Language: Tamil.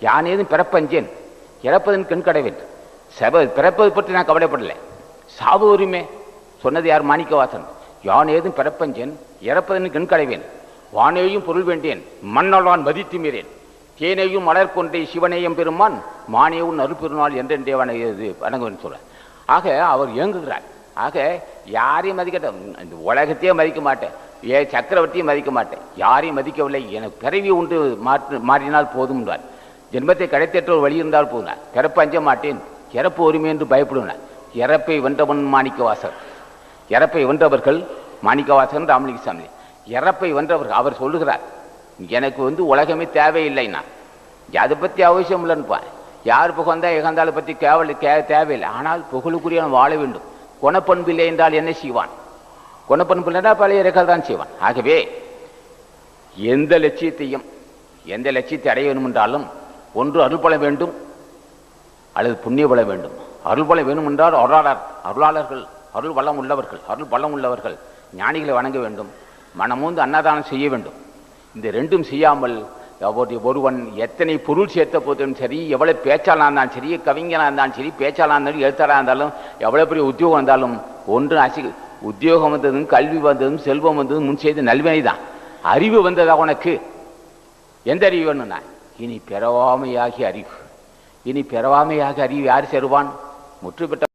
யான் ஏதும் பிறப்பஞ்சேன் இறப்பதன் கண் கடவேன். செவ பிறப்பது பற்றி நான் கவலைப்படலை. சாவு உரிமை சொன்னது யார் மாணிக்கவாசன்? யான் ஏதும் பிறப்பஞ்சேன் இறப்பதன் கண் கடைவேன். வானேயும் பொருள் வேண்டேன் மன்னலான் மதித்து மீறேன். தேனையும் மலர் கொண்டே சிவனையும் பெருமான் மானியவும் நறுப்பெருமாள் என்றென்றே வண இது வணங்குவேன் சொல்ற ஆக அவர் இயங்குகிறார். ஆக யாரையும் மதிக்கட்ட இந்த உலகத்தையே மதிக்க மாட்டேன். ஏ சக்கரவர்த்தியும் மதிக்க மாட்டேன். யாரையும் மதிக்கவில்லை. எனக்கு பிறவி உண்டு மாற்று மாறினால் போதும்ன்றார். ஜென்மத்தை கடைத்தேற்ற ஒரு வழி இருந்தால் போதும் பிறப்பு அஞ்ச மாட்டேன். இறப்பு உரிமை என்று பயப்படுவேன் இறப்பை வென்றவன் மாணிக்கவாசர். இறப்பை வென்றவர்கள் மாணிக்கவாசன் ராமலிங்க சாமி. இறப்பை வென்றவர்கள் அவர் சொல்லுகிறார். எனக்கு வந்து உலகமே தேவையில்லைன்னா அதை பற்றி அவசியம் இல்லைன்னுப்பான் யார் புகழ்ந்தா எகந்தாலை பற்றி கேவல் கே தேவையில்லை. ஆனால் புகழுக்குரிய வாழ வேண்டும். குணப்பண்பில்லை என்றால் என்ன செய்வான்? குணப்பண்பு இல்லைன்னா பழைய இறக்கல் தான் செய்வான். ஆகவே எந்த லட்சியத்தையும் எந்த லட்சியத்தை அடைய வேண்டும் என்றாலும் ஒன்று அருள்பல வேண்டும் அல்லது புண்ணிய வேண்டும். அருள்பல வேணும் என்றால் அருளாளர் அருளாளர்கள் அருள் வளம் உள்ளவர்கள் அருள் பலம் உள்ளவர்கள் ஞானிகளை வணங்க வேண்டும் மனமூந்து அன்னதானம் செய்ய வேண்டும். இந்த ரெண்டும் செய்யாமல் ஒருவன் எத்தனை பொருள் சேர்த்த போதும் சரி எவ்வளோ பேச்சாளாக இருந்தாலும் சரி கவிஞனாக இருந்தாலும் சரி பேச்சாளாக இருந்தாலும் எழுத்தாளாக இருந்தாலும் எவ்வளோ பெரிய உத்தியோகம் இருந்தாலும் ஒன்று அசி உத்தியோகம் வந்ததும் கல்வி வந்ததும் செல்வம் வந்ததும் முன் செய்த நல்வினை தான் அறிவு வந்ததா உனக்கு? எந்த அறிவு வேணும்னா? இனி பிறவாமையாகி அறிவு. இனி பிறவாமையாக அறிவு யார் செருவான்? முற்று பெற்ற